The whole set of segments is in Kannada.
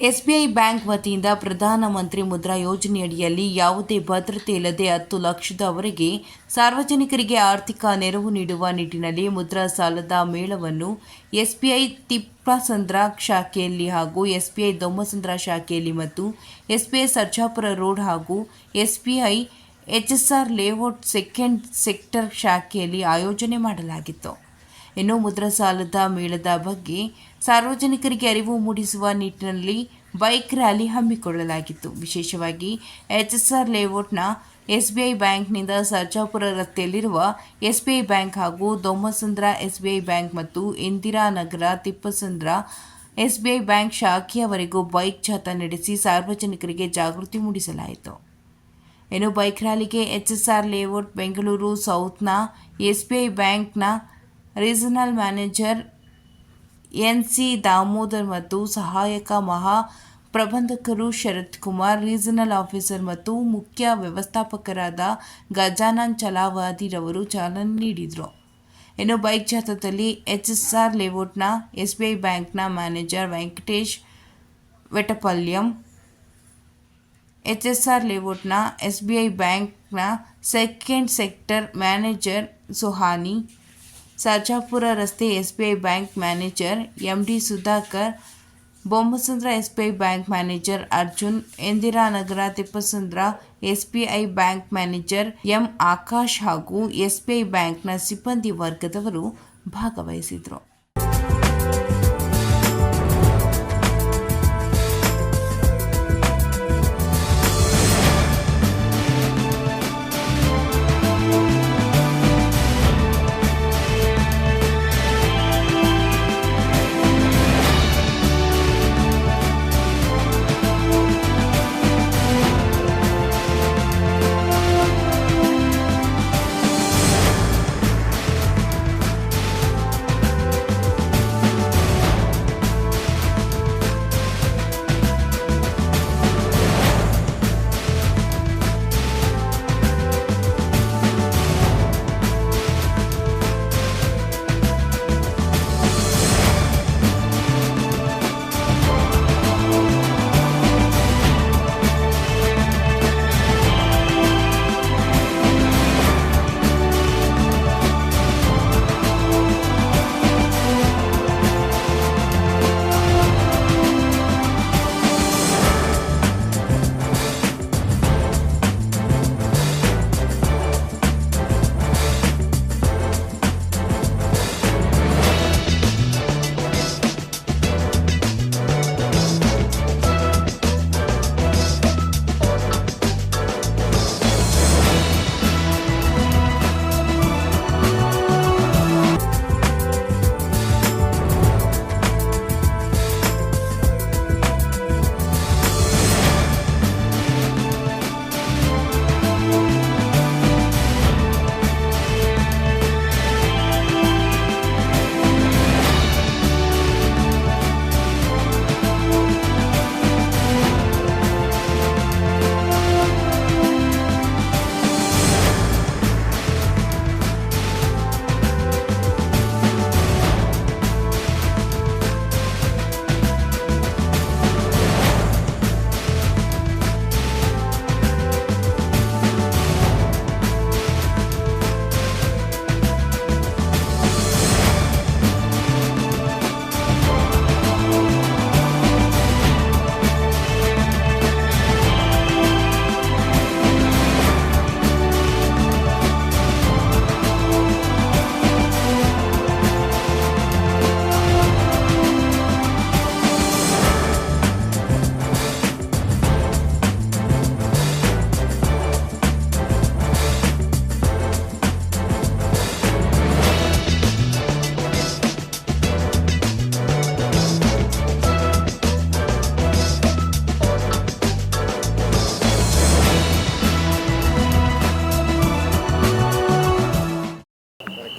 ಎಸ್ಬಿಐ ಬ್ಯಾಂಕ್ ವತಿಯಿಂದ ಪ್ರಧಾನಮಂತ್ರಿ ಮುದ್ರಾ ಯೋಜನೆಯಡಿಯಲ್ಲಿ ಯಾವುದೇ ಭದ್ರತೆ ಇಲ್ಲದೆ ಹತ್ತು ಲಕ್ಷದವರೆಗೆ ಸಾರ್ವಜನಿಕರಿಗೆ ಆರ್ಥಿಕ ನೆರವು ನೀಡುವ ನಿಟ್ಟಿನಲ್ಲಿ ಮುದ್ರಾ ಸಾಲದ ಮೇಳವನ್ನು ಎಸ್ಬಿಐ ತಿಪ್ಪಸಂದ್ರ ಶಾಖೆಯಲ್ಲಿ ಹಾಗೂ ಎಸ್ಬಿಐ ದೊಮ್ಮಸಂದ್ರ ಶಾಖೆಯಲ್ಲಿ ಮತ್ತು ಎಸ್ಬಿಐ ಸರ್ಜಾಪುರ ರೋಡ್ ಹಾಗೂ SBI HSR layout second sector ಶಾಖೆಯಲ್ಲಿ ಆಯೋಜನೆ ಮಾಡಲಾಗಿತ್ತು. ಇನ್ನು ಮುದ್ರಾ ಸಾಲದ ಮೇಳದ ಬಗ್ಗೆ ಸಾರ್ವಜನಿಕರಿಗೆ ಅರಿವು ಮೂಡಿಸುವ ನಿಟ್ಟಿನಲ್ಲಿ ಬೈಕ್ ರ್ಯಾಲಿ ಹಮ್ಮಿಕೊಳ್ಳಲಾಗಿತ್ತು. ವಿಶೇಷವಾಗಿ ಎಚ್ಎಸ್ಆರ್ ಲೇಔಟ್ನ ಎಸ್ಬಿಐ ಬ್ಯಾಂಕ್ನಿಂದ ಸರ್ಜಾಪುರ ರಸ್ತೆಯಲ್ಲಿರುವ ಎಸ್ಬಿಐ ಬ್ಯಾಂಕ್ ಹಾಗೂ ದೊಮ್ಮಸಂದ್ರ ಎಸ್ಬಿಐ ಬ್ಯಾಂಕ್ ಮತ್ತು ಇಂದಿರಾನಗರ ತಿಪ್ಪಸಂದ್ರ ಎಸ್ಬಿಐ ಬ್ಯಾಂಕ್ ಶಾಖೆಯವರೆಗೂ ಬೈಕ್ ಜಾಥಾ ನಡೆಸಿ ಸಾರ್ವಜನಿಕರಿಗೆ ಜಾಗೃತಿ ಮೂಡಿಸಲಾಯಿತು. ಇನ್ನು ಬೈಕ್ ರ್ಯಾಲಿಗೆ ಎಚ್ಎಸ್ಆರ್ ಲೇಔಟ್ ಬೆಂಗಳೂರು ಸೌತ್ನ ಎಸ್ಬಿಐ ಬ್ಯಾಂಕ್ನ regional manager N C Damodar ಮತ್ತು ಸಹಾಯಕ ಮಹಾ ಪ್ರಬಂಧಕರು ಶರತ್ ಕುಮಾರ್, ರೀಜನಲ್ ಆಫೀಸರ್ ಮತ್ತು ಮುಖ್ಯ ವ್ಯವಸ್ಥಾಪಕರಾದ ಗಜಾನನ್ ಚಲಾವಾದಿರವರು ಚಾಲನೆ ನೀಡಿದರು. ಇನ್ನು ಬೈಕ್ ಜಾಥಾದಲ್ಲಿ ಆರ್ ಲೇಔಟ್ನ ಎಸ್ ಬಿ ಐ ಬ್ಯಾಂಕ್ನ ಮ್ಯಾನೇಜರ್ ವೆಂಕಟೇಶ್ ವೆಟಪಲ್ಯಂ ಆರ್ ಲೇಔಟ್ನ ಎಸ್ ಬಿ ಐ ಬ್ಯಾಂಕ್ನ second sector manager Suhani Sarjapura ರಸ್ತೆ SBI bank manager MD Sudhakar, Bommasandra I bank manager Arjun Indiranagar Tippasandra SBI bank manager M Akash ಹಾಗೂ ಎಸ್ಬಿಐ ಬ್ಯಾಂಕ್ನ ಸಿಬ್ಬಂದಿ ವರ್ಗದವರು ಭಾಗವಹಿಸಿದರು.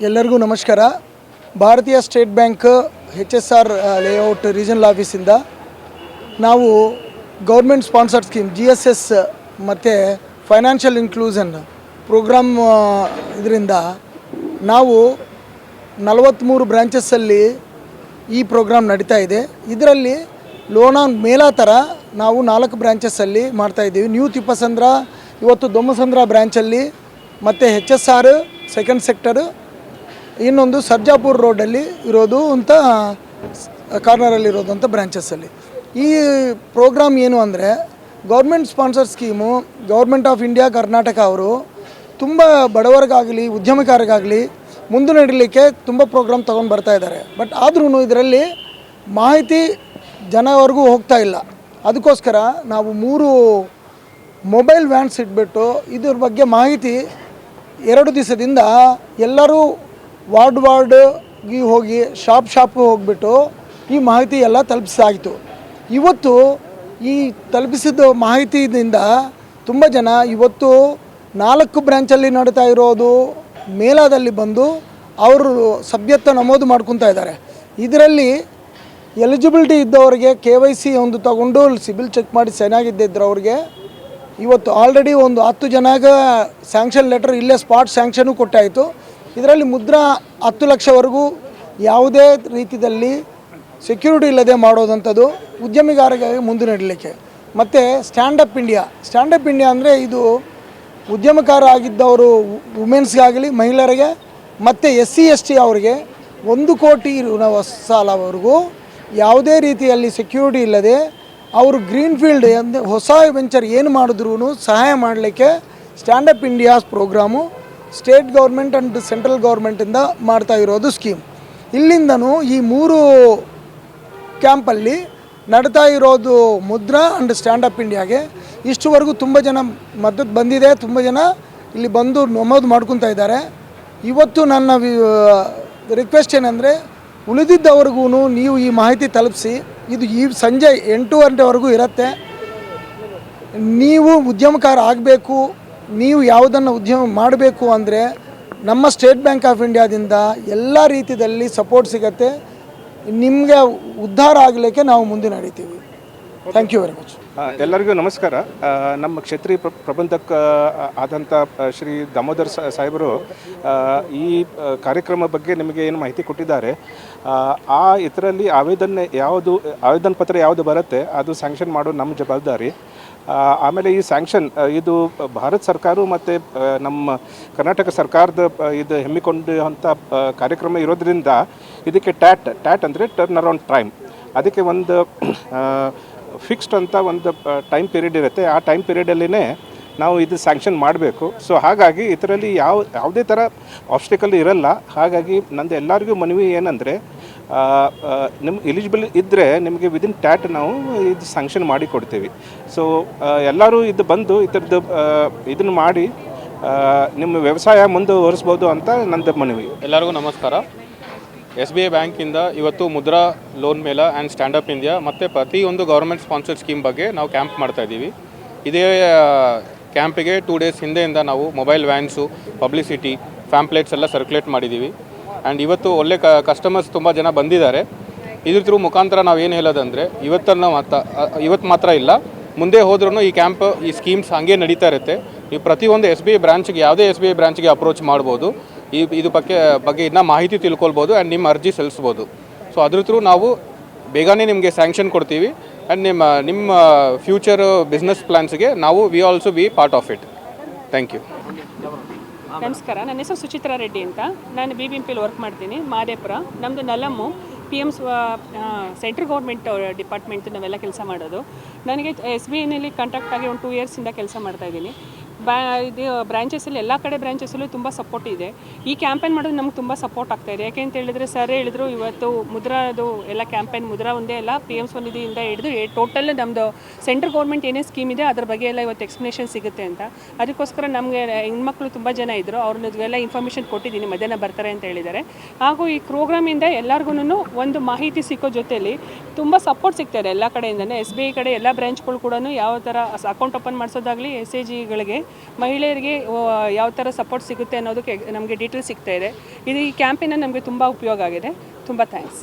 ಎಲ್ಲರಿಗೂ ನಮಸ್ಕಾರ. Bharatiya state bank H S R layout regional ಆಫೀಸಿಂದ ನಾವು government sponsored scheme, G S S, ಮತ್ತು ಫೈನಾನ್ಷಿಯಲ್ ಇನ್ಕ್ಲೂಸನ್ ಪ್ರೋಗ್ರಾಮ್ ಇದರಿಂದ ನಾವು ನಲವತ್ತ್ಮೂರು ಬ್ರ್ಯಾಂಚಸ್ಸಲ್ಲಿ ಈ ಪ್ರೋಗ್ರಾಮ್ ನಡೀತಾ ಇದೆ. ಇದರಲ್ಲಿ ಲೋಣ ಮೇಲಾ ಥರ ನಾವು ನಾಲ್ಕು ಬ್ರ್ಯಾಂಚಸ್ಸಲ್ಲಿ ಮಾಡ್ತಾಯಿದ್ದೀವಿ ನ್ಯೂ ತಿಪ್ಪಸಂದ್ರ, ಇವತ್ತು ದೊಮ್ಮಸಂದ್ರ ಬ್ರ್ಯಾಂಚಲ್ಲಿ ಮತ್ತು H S R second sector ಇನ್ನೊಂದು ಸರ್ಜಾಪುರ್ ರೋಡಲ್ಲಿ ಇರೋದು ಅಂತ ಕಾರ್ನರಲ್ಲಿ ಇರೋದು ಅಂತ ಬ್ರ್ಯಾಂಚಸ್ಸಲ್ಲಿ ಈ ಪ್ರೋಗ್ರಾಮ್ ಏನು ಅಂದರೆ government sponsor scheme government of India Karnataka ಅವರು ತುಂಬ ಬಡವರಿಗಾಗಲಿ, ಉದ್ಯಮಕಾರರಿಗಾಗಲಿ ಮುಂದೆ ನಡೀಲಿಕ್ಕೆ ತುಂಬ ಪ್ರೋಗ್ರಾಮ್ ತೊಗೊಂಡು ಬರ್ತಾ ಇದ್ದಾರೆ. ಬಟ್ ಆದ್ರೂ ಇದರಲ್ಲಿ ಮಾಹಿತಿ ಜನವರೆಗೂ ಹೋಗ್ತಾ ಇಲ್ಲ. ಅದಕ್ಕೋಸ್ಕರ ನಾವು ಮೂರು ಮೊಬೈಲ್ ವ್ಯಾನ್ಸ್ ಇಟ್ಬಿಟ್ಟು ಇದ್ರ ಬಗ್ಗೆ ಮಾಹಿತಿ ಎರಡು ದಿವಸದಿಂದ ಎಲ್ಲರೂ ವಾರ್ಡ್ ವಾರ್ಡ್ಗೆ ಹೋಗಿ, ಶಾಪ್ ಶಾಪ್ ಹೋಗಿಬಿಟ್ಟು ಈ ಮಾಹಿತಿ ಎಲ್ಲ ತಲುಪಿಸಾಯಿತು ಇವತ್ತು ಈ ತಲುಪಿಸಿದ ಮಾಹಿತಿಯಿಂದ ತುಂಬ ಜನ ಇವತ್ತು ನಾಲ್ಕು ಬ್ರ್ಯಾಂಚಲ್ಲಿ ನಡೀತಾ ಇರೋದು ಮೇಲಾದಲ್ಲಿ ಬಂದು ಅವರು ಸಭ್ಯತ್ವ ನಮೂದು ಮಾಡ್ಕೊತಾ ಇದ್ದಾರೆ. ಇದರಲ್ಲಿ ಎಲಿಜಿಬಿಲಿಟಿ ಇದ್ದವರಿಗೆ ಕೆ ವೈ ಸಿ ಒಂದು ತಗೊಂಡು ಸಿಬಿಲ್ ಚೆಕ್ ಮಾಡಿ ಚೆನ್ನಾಗಿದ್ದಿದ್ರು ಅವ್ರಿಗೆ. ಇವತ್ತು ಆಲ್ರೆಡಿ ಒಂದು ಹತ್ತು ಜನಾಗ ಸ್ಯಾಂಕ್ಷನ್ ಲೆಟರ್ ಇಲ್ಲೇ ಸ್ಪಾಟ್ ಸ್ಯಾಂಕ್ಷನು ಕೊಟ್ಟಾಯಿತು. ಇದರಲ್ಲಿ ಮುದ್ರಾ ಹತ್ತು ಲಕ್ಷವರೆಗೂ ಯಾವುದೇ ರೀತಿಯಲ್ಲಿ ಸೆಕ್ಯೂರಿಟಿ ಇಲ್ಲದೆ ಮಾಡೋದಂಥದ್ದು ಉದ್ಯಮಿಗಾರಿಗಾಗಿ ಮುಂದೆ ನಡೀಲಿಕ್ಕೆ. ಮತ್ತು ಸ್ಟ್ಯಾಂಡಪ್ ಇಂಡಿಯಾ ಸ್ಟ್ಯಾಂಡಪ್ ಇಂಡಿಯಾ ಅಂದರೆ ಇದು ಉದ್ಯಮಕಾರ ಆಗಿದ್ದವರು ವುಮೆನ್ಸ್ಗಾಗಲಿ ಮಹಿಳೆಯರಿಗೆ, ಮತ್ತು ಎಸ್ ಸಿ ಎಸ್ ಟಿ ಅವರಿಗೆ ಒಂದು ಕೋಟಿ ಸಾಲವರೆಗೂ ಯಾವುದೇ ರೀತಿಯಲ್ಲಿ ಸೆಕ್ಯೂರಿಟಿ ಇಲ್ಲದೆ ಅವರು ಗ್ರೀನ್ ಫೀಲ್ಡ್ ಅಂದರೆ ಹೊಸ ವೆಂಚರ್ ಏನು ಮಾಡಿದ್ರೂ ಸಹಾಯ ಮಾಡಲಿಕ್ಕೆ stand up India's program state government and central ಗೌರ್ಮೆಂಟಿಂದ ಮಾಡ್ತಾ ಇರೋದು ಸ್ಕೀಮ್. ಇಲ್ಲಿಂದನೂ ಈ ಮೂರು ಕ್ಯಾಂಪಲ್ಲಿ ನಡೀತಾ ಇರೋದು ಮುದ್ರಾ ಆ್ಯಂಡ್ ಸ್ಟ್ಯಾಂಡಪ್ ಇಂಡಿಯಾಗೆ ಇಷ್ಟುವರೆಗೂ ತುಂಬ ಜನ ಮದ್ದತು ಬಂದಿದೆ, ತುಂಬ ಜನ ಇಲ್ಲಿ ಬಂದು ನಮೋದು ಮಾಡ್ಕೊತಾ ಇದ್ದಾರೆ. ಇವತ್ತು ನನ್ನ ರಿಕ್ವೆಸ್ಟ್ ಏನಂದರೆ ಉಳಿದಿದ್ದವ್ರಿಗೂ ನೀವು ಈ ಮಾಹಿತಿ ತಲುಪಿಸಿ, ಇದು ಈ ಸಂಜೆ ಎಂಟು ಗಂಟೆವರೆಗೂ ಇರುತ್ತೆ. ನೀವು ಉದ್ಯಮಕಾರ ಆಗಬೇಕು ನೀವು ಯಾವುದನ್ನು ಉದ್ಯಮ ಮಾಡಬೇಕು ಅಂದರೆ ನಮ್ಮ ಸ್ಟೇಟ್ ಬ್ಯಾಂಕ್ ಆಫ್ ಇಂಡಿಯಾದಿಂದ ಎಲ್ಲ ರೀತಿಯಲ್ಲಿ ಸಪೋರ್ಟ್ ಸಿಗತ್ತೆ. ನಿಮಗೆ ಉದ್ಧಾರ ಆಗಲಿಕ್ಕೆ ನಾವು ಮುಂದೆ ನಡೀತೀವಿ. ಥ್ಯಾಂಕ್ ಯು ವೆರಿ ಮಚ್ ಎಲ್ಲರಿಗೂ ನಮಸ್ಕಾರ. ನಮ್ಮ ಕ್ಷೇತ್ರೀಯ ಪ್ರ ಪ್ರಬಂಧಕ ಆದಂಥ ಶ್ರೀ ದಾಮೋದರ್ ಸಾಹೇಬರು ಈ ಕಾರ್ಯಕ್ರಮ ಬಗ್ಗೆ ನಿಮಗೆ ಏನು ಮಾಹಿತಿ ಕೊಟ್ಟಿದ್ದಾರೆ. ಆ, ಇದರಲ್ಲಿ ಆವೇದನೆ ಯಾವುದು ಆವೇದನ ಪತ್ರ ಯಾವುದು ಬರುತ್ತೆ ಅದು ಸ್ಯಾಂಕ್ಷನ್ ಮಾಡೋ ನಮ್ಮ ಜವಾಬ್ದಾರಿ. ಆಮೇಲೆ ಈ ಸ್ಯಾಂಕ್ಷನ್ ಇದು ಭಾರತ ಸರ್ಕಾರ ಮತ್ತು ನಮ್ಮ ಕರ್ನಾಟಕ ಸರ್ಕಾರದ ಇದು ಹೆಮ್ಮಿಕೊಂಡಂಥ ಕಾರ್ಯಕ್ರಮ ಇರೋದ್ರಿಂದ ಇದಕ್ಕೆ ಟ್ಯಾಟ್ ಟ್ಯಾಟ್ ಅಂದರೆ ಟರ್ನ್ ಅರೌಂಡ್ ಟೈಮ್ ಅದಕ್ಕೆ ಒಂದು ಫಿಕ್ಸ್ಡ್ ಅಂತ ಒಂದು ಟೈಮ್ ಪೀರಿಯಡ್ ಇರುತ್ತೆ. ಆ ಟೈಮ್ ಪೀರಿಯಡಲ್ಲಿನೇ ನಾವು ಇದು ಸ್ಯಾಂಕ್ಷನ್ ಮಾಡಬೇಕು. ಸೊ ಹಾಗಾಗಿ ಇದರಲ್ಲಿ ಯಾವ, ಯಾವುದೇ ಥರ ಆಬ್ಸ್ಟಿಕಲ್ ಇರಲ್ಲ. ಹಾಗಾಗಿ ನಂದು ಎಲ್ಲರಿಗೂ ಮನವಿ ಏನಂದರೆ ನಿಮ್ಮ ಎಲಿಜಿಬಲ್ ಇದ್ದರೆ ನಿಮಗೆ ವಿದಿನ್ ಟ್ಯಾಟ್ ನಾವು ಇದು ಸ್ಯಾಂಕ್ಷನ್ ಮಾಡಿ ಕೊಡ್ತೀವಿ. ಸೊ ಎಲ್ಲರೂ ಇದು ಬಂದು ಇದ್ರದ್ದು ಇದನ್ನು ಮಾಡಿ ನಿಮ್ಮ ವ್ಯವಸಾಯ ಮುಂದುವರಿಸ್ಬೋದು ಅಂತ ನನ್ನ ಮನವಿ. ಎಲ್ಲರಿಗೂ ನಮಸ್ಕಾರ. ಎಸ್ ಬಿ ಐ ಬ್ಯಾಂಕಿಂದ ಇವತ್ತು Mudra loan mela and stand up India ಮತ್ತು ಪ್ರತಿಯೊಂದು ಗೌರ್ಮೆಂಟ್ ಸ್ಪಾನ್ಸರ್ಡ್ ಸ್ಕೀಮ್ ಬಗ್ಗೆ ನಾವು ಕ್ಯಾಂಪ್ ಮಾಡ್ತಾ ಇದ್ದೀವಿ. ಇದೇ ಕ್ಯಾಂಪಿಗೆ ಟೂ ಡೇಸ್ ಹಿಂದೆಯಿಂದ ನಾವು ಮೊಬೈಲ್ ವ್ಯಾನ್ಸು ಪಬ್ಲಿಸಿಟಿ ಫ್ಯಾಂಪ್ಲೇಟ್ಸ್ ಎಲ್ಲ ಸರ್ಕ್ಯುಲೇಟ್ ಮಾಡಿದ್ದೀವಿ. ಆ್ಯಂಡ್ ಇವತ್ತು ಒಳ್ಳೆ ಕ ಕಸ್ಟಮರ್ಸ್ ತುಂಬ ಜನ ಬಂದಿದ್ದಾರೆ. ಇದ್ರ ಥ್ರೂ ಮುಖಾಂತರ ನಾವು ಏನು ಹೇಳೋದಂದರೆ, ಇವತ್ತನ್ನು ಮಾತ್ರ ಇವತ್ತು ಮಾತ್ರ ಇಲ್ಲ. ಮುಂದೆ ಹೋದ್ರೂ ಈ ಕ್ಯಾಂಪ್ ಈ ಸ್ಕೀಮ್ಸ್ ಹಾಗೆ ನಡೀತಾ ಇರುತ್ತೆ. ನೀವು ಪ್ರತಿಯೊಂದು ಎಸ್ ಬಿ ಐ ಬ್ರಾಂಚ್ಗೆ ಯಾವುದೇ ಎಸ್ ಬಿ ಐ ಬ್ರಾಂಚ್ಗೆ ಅಪ್ರೋಚ್ ಮಾಡ್ಬೋದು. ಈ, ಇದು ಬಗ್ಗೆ ಬಗ್ಗೆ ಇನ್ನೂ ಮಾಹಿತಿ ತಿಳ್ಕೊಳ್ಬೋದು ಆ್ಯಂಡ್ ನಿಮ್ಮ ಅರ್ಜಿ ಸಲ್ಲಿಸ್ಬೋದು. ಸೊ ಅದ್ರ ಥ್ರೂ ನಾವು ಬೇಗನೆ ನಿಮಗೆ ಸ್ಯಾಂಕ್ಷನ್ ಕೊಡ್ತೀವಿ. ಆ್ಯಂಡ್ ನಿಮ್ಮ ನಿಮ್ಮ ಫ್ಯೂಚರ್ ಬಿಸ್ನೆಸ್ ಪ್ಲ್ಯಾನ್ಸ್ಗೆ ನಾವು we also be part of it thank you ನಮಸ್ಕಾರ, ನನ್ನ ಹೆಸರು ಸುಚಿತ್ರಾ ರೆಡ್ಡಿ ಅಂತ. ನಾನು ಬಿ ಬಿ ಎಂ ಪಿಲಿ ವರ್ಕ್ ಮಾಡ್ತೀನಿ ಮಾದೇಪುರ ನಮ್ಮದು ನಲಮ್ಮು P M central government department ನಾವೆಲ್ಲ ಕೆಲಸ ಮಾಡೋದು. ನನಗೆ ಎಸ್ ಬಿ ಐನಲ್ಲಿ ಕಾಂಟ್ಯಾಕ್ಟ್ ಆಗಿ ಒಂದು ಟೂ ಇಯರ್ಸಿಂದ ಕೆಲಸ ಮಾಡ್ತಾ ಇದ್ದೀನಿ. ಬ್ಯಾ ಇದು ಬ್ರಾಂಚಸಲ್ಲಿ ಎಲ್ಲ ಕಡೆ ಬ್ರಾಂಚಸಲ್ಲೂ ತುಂಬ ಸಪೋರ್ಟ್ ಇದೆ. ಈ ಕ್ಯಾಂಪೇನ್ ಮಾಡೋದು ನಮ್ಗೆ ತುಂಬ ಸಪೋರ್ಟ್ ಆಗ್ತಾ ಇದೆ. ಯಾಕೆ ಅಂತ ಹೇಳಿದ್ರೆ ಸರ್ ಹೇಳಿದ್ರು ಇವತ್ತು ಮುದ್ರಾದು ಎಲ್ಲ ಕ್ಯಾಂಪೇನ್ ಮುದ್ರಾ ಒಂದೇ ಎಲ್ಲ ಪಿ ಎಂ ಸ್ವನಿಧಿಯಿಂದ ಹಿಡಿದು ಟೋಟಲ್ ನಮ್ಮದು ಸೆಂಟ್ರಲ್ ಗೌರ್ಮೆಂಟ್ ಏನೇ ಸ್ಕೀಮ್ ಇದೆ ಅದ್ರ ಬಗ್ಗೆ ಎಲ್ಲ ಇವತ್ತು ಎಕ್ಸ್ಪ್ಲನೇಷನ್ ಸಿಗುತ್ತೆ ಅಂತ. ಅದಕ್ಕೋಸ್ಕರ ನಮಗೆ ಹೆಣ್ಮಕ್ಳು ತುಂಬ ಜನ ಇದ್ದರು ಅವ್ರನ್ನೆಲ್ಲ ಇನ್ಫಾರ್ಮೇಷನ್ ಕೊಟ್ಟಿದ್ದೀನಿ, ಮಧ್ಯಾಹ್ನ ಬರ್ತಾರೆ ಅಂತ ಹೇಳಿದ್ದಾರೆ. ಹಾಗೂ ಈ ಪ್ರೋಗ್ರಾಮಿಂದ ಎಲ್ಲರಿಗೂ ಒಂದು ಮಾಹಿತಿ ಸಿಕ್ಕೋ ಜೊತೆಯಲ್ಲಿ ತುಂಬ ಸಪೋರ್ಟ್ ಸಿಗ್ತಾರೆ ಎಲ್ಲ ಕಡೆಯಿಂದನೇ. ಎಸ್ ಬಿ ಐ ಕಡೆ ಎಲ್ಲ ಬ್ರಾಂಚ್ಗಳು ಕೂಡ ಯಾವ ಥರ ಅಕೌಂಟ್ ಓಪನ್ ಮಾಡಿಸೋದಾಗಲಿ ಎಸ್ ಎ ಜಿಗಳಿಗೆ ಮಹಿಳೆಯರಿಗೆ ಯಾವ ಥರ ಸಪೋರ್ಟ್ ಸಿಗುತ್ತೆ ಅನ್ನೋದಕ್ಕೆ ನಮಗೆ ಡೀಟೇಲ್ಸ್ ಸಿಗ್ತಾ ಇದೆ. ಇದು ಈ ಕ್ಯಾಂಪಿನ ನಮಗೆ ತುಂಬ ಉಪಯೋಗ ಆಗಿದೆ. ತುಂಬ ಥ್ಯಾಂಕ್ಸ್